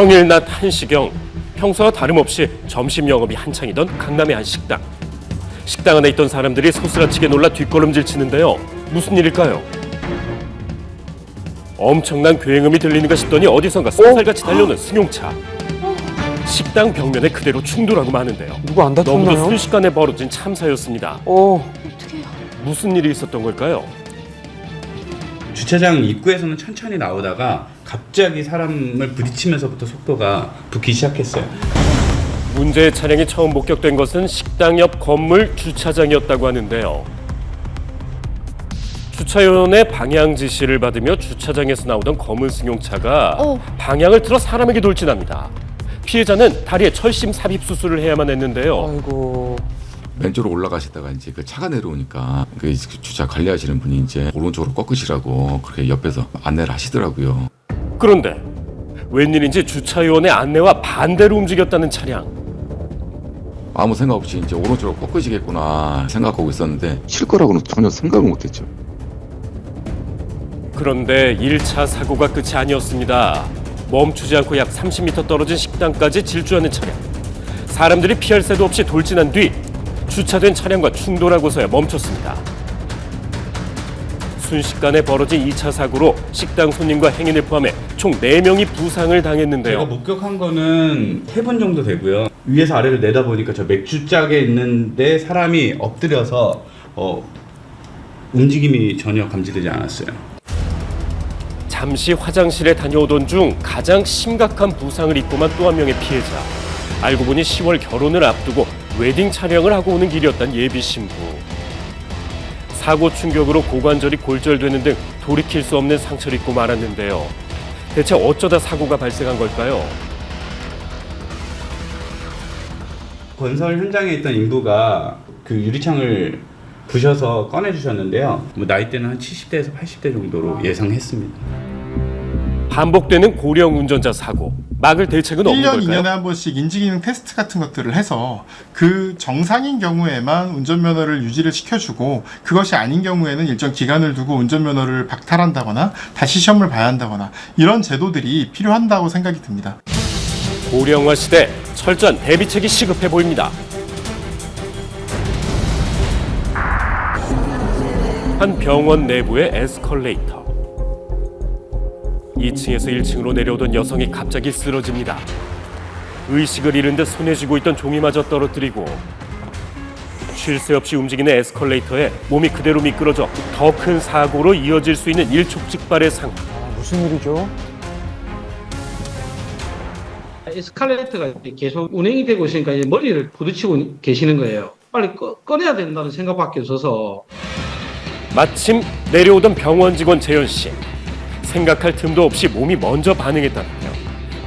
평일 낮 1시경 평소와 다름없이 점심 영업이 한창이던 강남의 한 식당. 식당 안에 있던 사람들이 소스라치게 놀라 뒷걸음질 치는데요. 무슨 일일까요? 엄청난 굉음이 들리는가 싶더니 어디선가 쏜살같이 달려오는 승용차. 식당 벽면에 그대로 충돌하고 마는데요. 누구 안 너무도 다쳤나요? 순식간에 벌어진 참사였습니다. 어, 무슨 일이 있었던 걸까요? 주차장 입구에서는 천천히 나오다가 갑자기 사람을 부딪히면서부터 속도가 붙기 시작했어요. 문제의 차량이 처음 목격된 것은 식당 옆 건물 주차장이었다고 하는데요. 주차요원의 방향 지시를 받으며 주차장에서 나오던 검은 승용차가 어. 방향을 틀어 사람에게 돌진합니다. 피해자는 다리에 철심 삽입 수술을 해야만 했는데요. 아이고. 왼쪽으로 올라가시다가 이제 그 차가 내려오니까 그 주차 관리하시는 분이 이제 오른쪽으로 꺾으시라고 그렇게 옆에서 안내를 하시더라고요. 그런데 웬일인지 주차요원의 안내와 반대로 움직였다는 차량. 아무 생각 없이 이제 오른쪽으로 꺾으시겠구나 생각하고 있었는데 칠 거라고는 전혀 생각을 못했죠. 그런데 1차 사고가 끝이 아니었습니다. 멈추지 않고 약 30m 떨어진 식당까지 질주하는 차량. 사람들이 피할 새도 없이 돌진한 뒤 주차된 차량과 충돌하고서야 멈췄습니다. 순식간에 벌어진 2차 사고로 식당 손님과 행인을 포함해 총 4명이 부상을 제가 당했는데요. 목격한 거는 세 번 정도 되고요. 위에서 아래를 내다보니까 저 맥주짝에 있는데 사람이 엎드려서 어, 움직임이 전혀 감지되지 않았어요. 잠시 화장실에 다녀오던 중 가장 심각한 부상을 입고만 또 한 명의 피해자. 알고 보니 10월 결혼을 앞두고 웨딩 촬영을 하고 오는 길이었단 예비 신부. 사고 충격으로 고관절이 골절되는 등 돌이킬 수 없는 상처를 입고 말았는데요. 대체 어쩌다 사고가 발생한 걸까요? 건설 현장에 있던 인부가 그 유리창을 부셔서 꺼내 주셨는데요. 뭐 나이대는 한 70대에서 80대 정도로 예상했습니다. 반복되는 고령 운전자 사고. 막을 대책은 없는 1년, 걸까요? 2년에 한 번씩 인지기능 테스트 같은 것들을 해서 그 정상인 경우에만 운전면허를 유지를 시켜주고 그것이 아닌 경우에는 일정 기간을 두고 운전면허를 박탈한다거나 다시 시험을 봐야 한다거나 이런 제도들이 필요한다고 생각이 듭니다. 고령화 시대 철저한 대비책이 시급해 보입니다. 한 병원 내부의 에스컬레이터. 2층에서 1층으로 내려오던 여성이 갑자기 쓰러집니다. 의식을 잃은 듯 손에 쥐고 있던 종이마저 떨어뜨리고 쉴 새 없이 움직이는 에스컬레이터에 몸이 그대로 미끄러져 더 큰 사고로 이어질 수 있는 일촉즉발의 상황. 아, 무슨 일이죠? 에스컬레이터가 이제 계속 운행이 되고 있으니까 이제 머리를 부딪히고 계시는 거예요. 빨리 꺼, 꺼내야 된다는 생각밖에 없어서 마침 내려오던 병원 직원 재현 씨. 생각할 틈도 없이 몸이 먼저 반응했다는데요.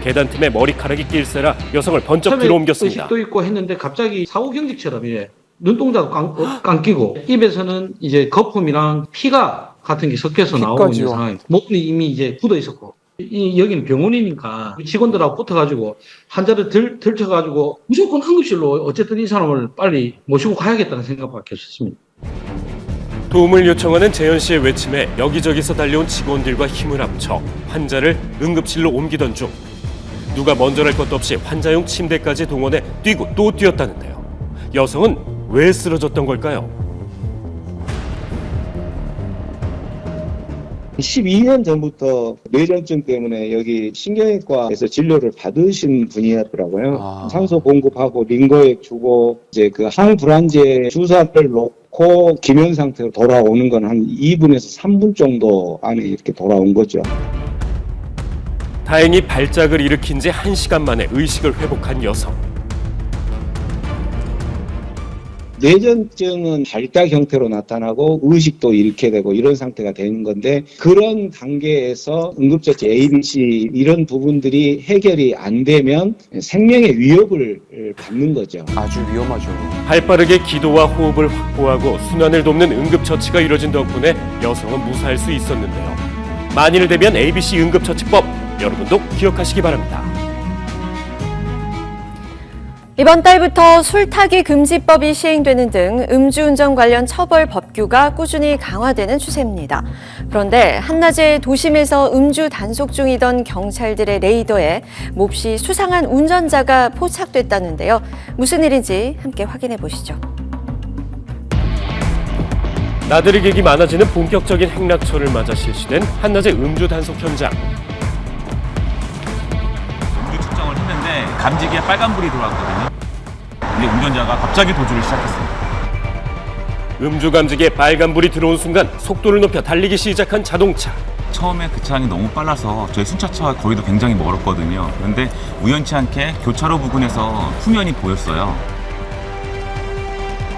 계단 틈에 머리카락이 낄새라 여성을 번쩍 들어옮겼습니다. 의식도 있고 했는데 갑자기 사후 경직처럼 이제 눈동자도 감, 어, 감기고 입에서는 이제 거품이랑 피가 같은 게 섞여서 나오고 피까지요? 있는 상황. 몸이 이미 이제 굳어 있었고 이 여기는 병원이니까 직원들하고 붙어가지고 환자를 들, 들쳐가지고 무조건 응급실로 어쨌든 이 사람을 빨리 모시고 가야겠다는 생각밖에 없었습니다. 도움을 요청하는 재현 씨의 외침에 여기저기서 달려온 직원들과 힘을 합쳐 환자를 응급실로 옮기던 중 누가 먼저랄 것도 없이 환자용 침대까지 동원해 뛰고 또 뛰었다는데요. 여성은 왜 쓰러졌던 걸까요? 12년 전부터 뇌전증 때문에 여기 신경외과에서 진료를 받으신 분이었더라고요. 아. 산소 공급하고 링거액 주고 이제 그 항불안제 주사를 놓고 기면 상태로 돌아오는 건 한 2분에서 3분 정도 안에 이렇게 돌아온 거죠. 다행히 발작을 일으킨 지 1시간 만에 의식을 회복한 여성. 뇌전증은 발작 형태로 나타나고 의식도 잃게 되고 이런 상태가 되는 건데 그런 단계에서 응급처치 ABC 이런 부분들이 해결이 안 되면 생명의 위협을 받는 거죠. 아주 위험하죠. 발빠르게 기도와 호흡을 확보하고 순환을 돕는 응급처치가 이뤄진 덕분에 여성은 무사할 수 있었는데요. 만일 대비한 ABC 응급처치법 여러분도 기억하시기 바랍니다. 이번 달부터 술 타기 금지법이 시행되는 등 음주운전 관련 처벌 법규가 꾸준히 강화되는 추세입니다. 그런데 한낮에 도심에서 음주 단속 중이던 경찰들의 레이더에 몹시 수상한 운전자가 포착됐다는데요. 무슨 일인지 함께 확인해 보시죠. 나들이 객이 많아지는 본격적인 행락철을 맞아 실시된 한낮의 음주 단속 현장. 음주 측정을 했는데 감지기에 빨간불이 들어왔거든요. 근데 운전자가 갑자기 도주를 시작했습니다. 음주 감지기에 빨간불이 들어온 순간 속도를 높여 달리기 시작한 자동차. 처음에 그 차량이 너무 빨라서 저희 순차차와 거리도 굉장히 멀었거든요. 그런데 우연치 않게 교차로 부근에서 후면이 보였어요.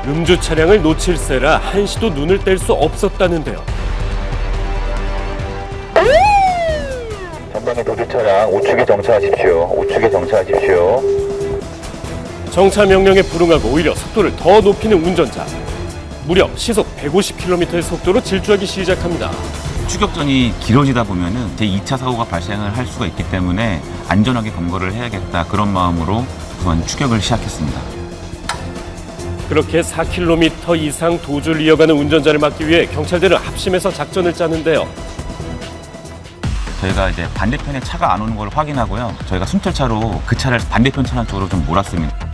음주 차량을 놓칠세라 한시도 눈을 뗄 수 없었다는데요. 전방의 도주 차량 우측에 정차하십시오. 우측에 정차하십시오. 정차 명령에 불응하고 오히려 속도를 더 높이는 운전자. 무려 시속 150km의 속도로 질주하기 시작합니다. 추격전이 길어지다 보면은 제 2차 사고가 발생을 할 수가 있기 때문에 안전하게 검거를 해야겠다 그런 마음으로 우선 추격을 시작했습니다. 그렇게 4km 이상 도주를 이어가는 운전자를 막기 위해 경찰들은 합심해서 작전을 짜는데요. 저희가 이제 반대편에 차가 안 오는 걸 확인하고요. 저희가 순찰차로 그 차를 반대편 차량 쪽으로 좀 몰았습니다.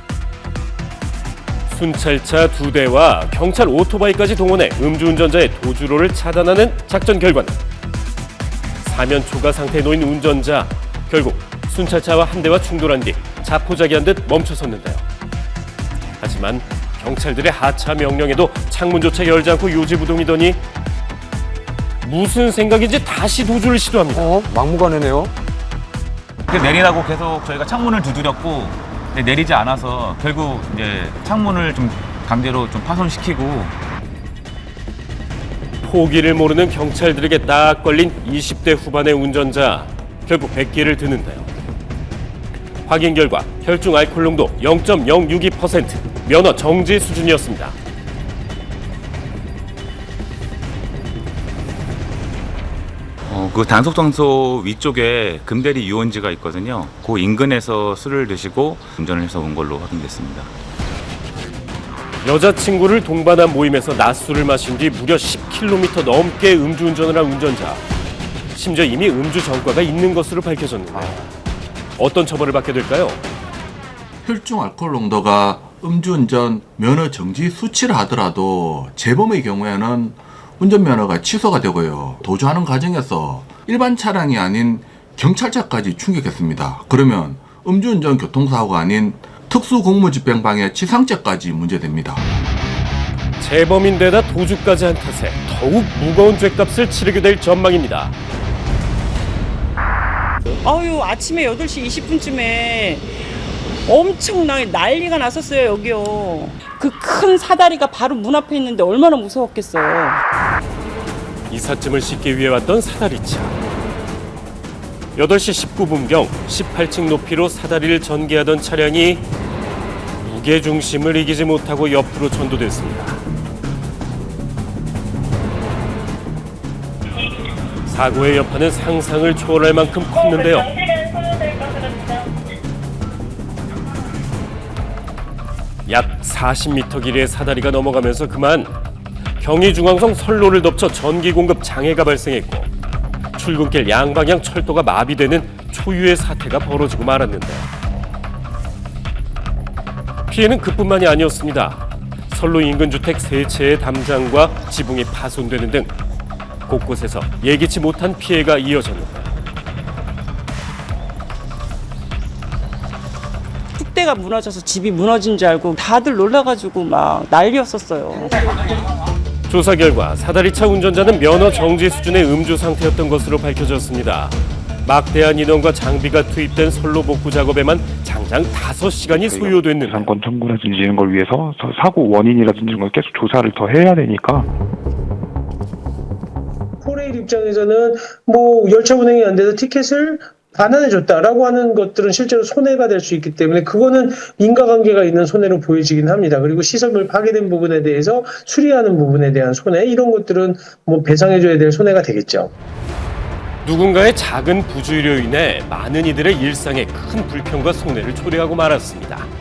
순찰차 두 대와 경찰 오토바이까지 동원해 음주운전자의 도주로를 차단하는 작전 결과는 사면 초과 상태에 놓인 운전자 결국 순찰차와 한 대와 충돌한 뒤 자포자기한 듯 멈춰섰는데요. 하지만 경찰들의 하차 명령에도 창문조차 열지 않고 요지부동이더니 무슨 생각인지 다시 도주를 시도합니다. 어? 막무가내네요. 그 내리라고 계속 저희가 창문을 두드렸고 근데 내리지 않아서 결국 이제 창문을 좀 강제로 좀 파손시키고 포기를 모르는 경찰들에게 딱 걸린 20대 후반의 운전자 결국 100개를 드는데요. 확인 결과 혈중 알코올 농도 0.062% 면허 정지 수준이었습니다. 그 단속 장소 위쪽에 금대리 유원지가 있거든요. 그 인근에서 술을 드시고 운전을 해서 온 걸로 확인됐습니다. 여자친구를 동반한 모임에서 낮술을 마신 뒤 무려 10km 넘게 음주운전을 한 운전자. 심지어 이미 음주 전과가 있는 것으로 밝혀졌는데 어떤 처벌을 받게 될까요? 혈중 알코올 농도가 음주운전 면허 정지 수치를 하더라도 재범의 경우에는 운전면허가 취소가 되고요. 도주하는 과정에서 일반 차량이 아닌 경찰차까지 충격했습니다. 그러면 음주운전 교통사고가 아닌 특수공무집행방해 치상죄까지 문제됩니다. 재범인데다 도주까지 한 탓에 더욱 무거운 죄값을 치르게 될 전망입니다. 아유 아침에 8시 20분쯤에 엄청나게 난리가 났었어요 여기요 그 큰 사다리가 바로 문 앞에 있는데 얼마나 무서웠겠어요 이삿짐을 싣기 위해 왔던 사다리차. 8시 19분경 18층 높이로 사다리를 전개하던 차량이 무게 중심을 이기지 못하고 옆으로 전도됐습니다. 사고의 여파는 상상을 초월할 만큼 컸는데요. 약 40m 길이의 사다리가 넘어가면서 그만 경의중앙선 선로를 덮쳐 전기 공급 장애가 발생했고 출근길 양방향 철도가 마비되는 초유의 사태가 벌어지고 말았는데 피해는 그뿐만이 아니었습니다. 선로 인근 주택 세 채의 담장과 지붕이 파손되는 등 곳곳에서 예기치 못한 피해가 이어졌는데 뚝대가 무너져서 집이 무너진 줄 알고 다들 놀라가지고 막 난리였었어요 조사 결과 사다리차 운전자는 면허 정지 수준의 음주 상태였던 것으로 밝혀졌습니다. 막대한 인원과 장비가 투입된 선로 복구 작업에만 장장 5시간이 소요됐는데 재산권 청구라든지 이런 걸 위해서 서- 사고 원인이라든지 이런 걸 계속 조사를 더 해야 되니까 포레일 입장에서는 뭐 열차 운행이 안 돼서 티켓을 반환해줬다라고 하는 것들은 실제로 손해가 될 수 있기 때문에 그거는 인과관계가 있는 손해로 보여지긴 합니다. 그리고 시설물 파괴된 부분에 대해서 수리하는 부분에 대한 손해 이런 것들은 뭐 배상해줘야 될 손해가 되겠죠. 누군가의 작은 부주의로 인해 많은 이들의 일상에 큰 불평과 손해를 초래하고 말았습니다.